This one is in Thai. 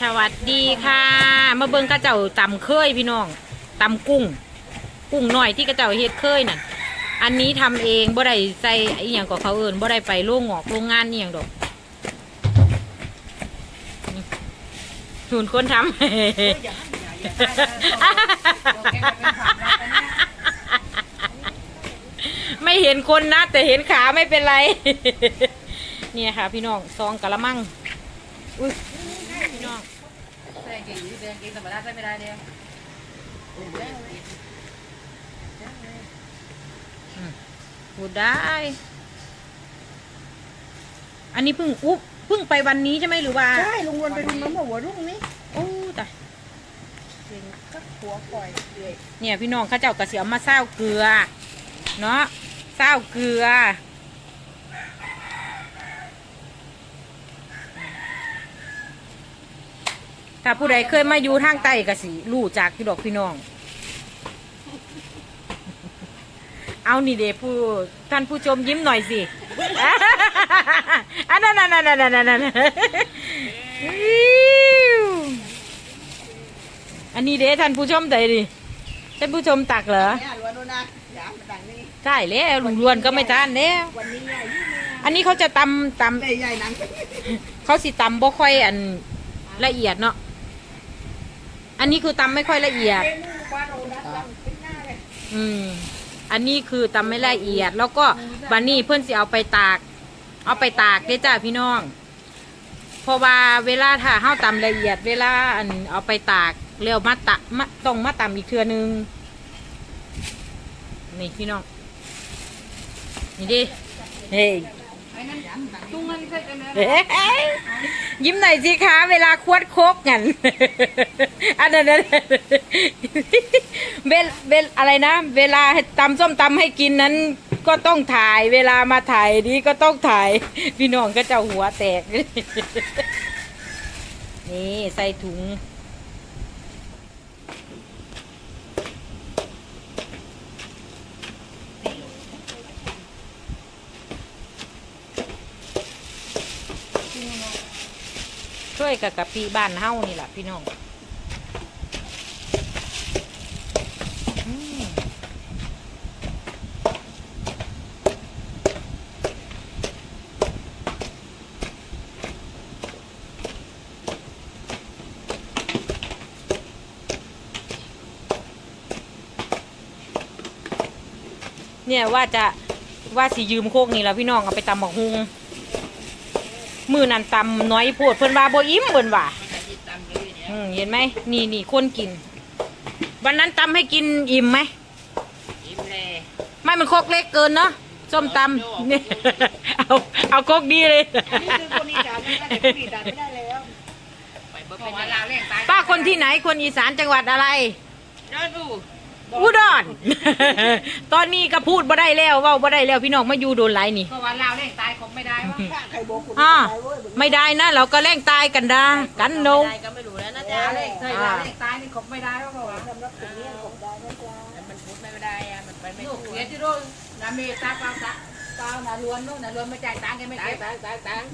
สวัสดีค่ะ มาเบิ่งกระเจ้าตำเคยพี่น้องตำกุ้ง กุ้งหน่อยที่กระเจ้าเฮ็ดเคยนั่นอันนี้ทำเองบ่ได้ใส่อีหยังก็เขาเอิ้นบ่ได้ไปโรงงอกโรงงานอีหยังดอกทุนคนทำไม่เห็นคนนะ แต่เห็นขาไม่เป็นไร เนี่ยค่ะ พี่น้องซองกะละมังอุ้ย ก่งอยู่เดินเก่งธรรมดาใส่ไม่ได้เนี่ยพูดได้ อันนี้เพิ่งอุ๊บเพิ่งไปวันนี้ใช่ไหมหรือว่าใช่ลุงวนไปดูน้ำหัวรุ่งนี่โอ้ตายเก่งก็หัวปล่อยเนี่ยพี่น้องเข้าเจ้ากระเสียมาเศร้าเกลือ เนาะเศร้าเกลือ ถ้าผู้ใดเคยมาอยู่ทางใต้กะสิรู้จากที่ดอกพี่น้อง เอานี่เดผู้ท่านผู้ชมยิ้มหน่อยสิ อันนั้นนั่นนั่นนั่นนั่นนั่นอันนี้เด้ท่านผู้ชมใดดิท่านผู้ชมตักเหรอเนี่ยล้วนดูนะอย่ามาดังนี่ใช่แล้วลุงรวนก็ไม่ทานแล้ววันนี้ใหญ่ยิ่งอันนี้เขาจะตำตใหญ่ใหญ่หนังำเขาสิตำบ่ค่อยอันละเอียดเนาะ อันนี้คือตำไม่ค่อยละเอียด อืม อันนี้คือตำไม่ละเอียด แล้วก็บันนี้เพื่อนสิเอาไปตาก เอาไปตากเด้จ้าพี่น้อง เพราะว่าเวลาถ้าเฮาตำละเอียด เวลาอันเอาไปตากเร็วมาตะมาต้องมาตำอีกเทือนึง นี่พี่น้อง นี่ดิ เฮ้ ตุงเงินใช่ไหมยิ้มหน่อยสิคะเวลาควดโคกกันอันนั้นอันนั้นเวลเวลอะไรนะ เวลาตำส้มตำให้กินนั้น ก็ต้องถ่าย เวลามาถ่ายนี้ก็ต้องถ่าย พี่น้องก็จะหัวแตก นี่ใส่ถุง ช่วยกับกะปิบ้านเฮานี่แหละพี่น้องเนี่ยว่าจะว่าสิยืมโคกนี่แหละพี่น้องเอาไปตำหมกฮุง มือนันตำน้อยโพดเพิ่นว่าบ่อิ่มเพิ่นว่าตำเลยเนี่ยอืมเห็นไหมนี่นี่คนกิน วันนั้นตำให้กินอิ่มไหมยิ้มเลยไม่มันโคกเล็กเกินเนาะส้มตำเนี่ยเอาเอาโคกดีเลยนี่คือคนอีสานไม่ได้แต่คนอีสานไม่ได้แล้วไปเบิ่งเป็นลาวเล่งตายป้าคนที่ไหนคนอีสานจังหวัดอะไรเดินดู อุดร ตอนนี้ก็พูดบ่ได้แล้วเว่าบ่ได้แล้วพี่น้องมาอยู่โดนไรนี่ เพราะว่าลาวเล่งตายคงไม่ได้วะข้าไข่โบกุอ่าไปเว้ยไม่ได้นะ เราก็แร่งตายกันได้กันโนไม่ได้ก็ไม่รู้แล้วนะจ๊ะเล่งเคยลาวเล่งตายนี่คงไม่ได้วะเพราะว่าสำหรับตรงนี้ผมได้นะจ๊ะมันพูดไม่ได้อะมันไปไม่ถูกเสียที่รู้น้ำมีตาเปล่าตาเปล่าน่ะล้วนนู่นน่ะล้วนไม่จ่ายตังค์แกไม่เก็บตังค์ตังค์ตังค์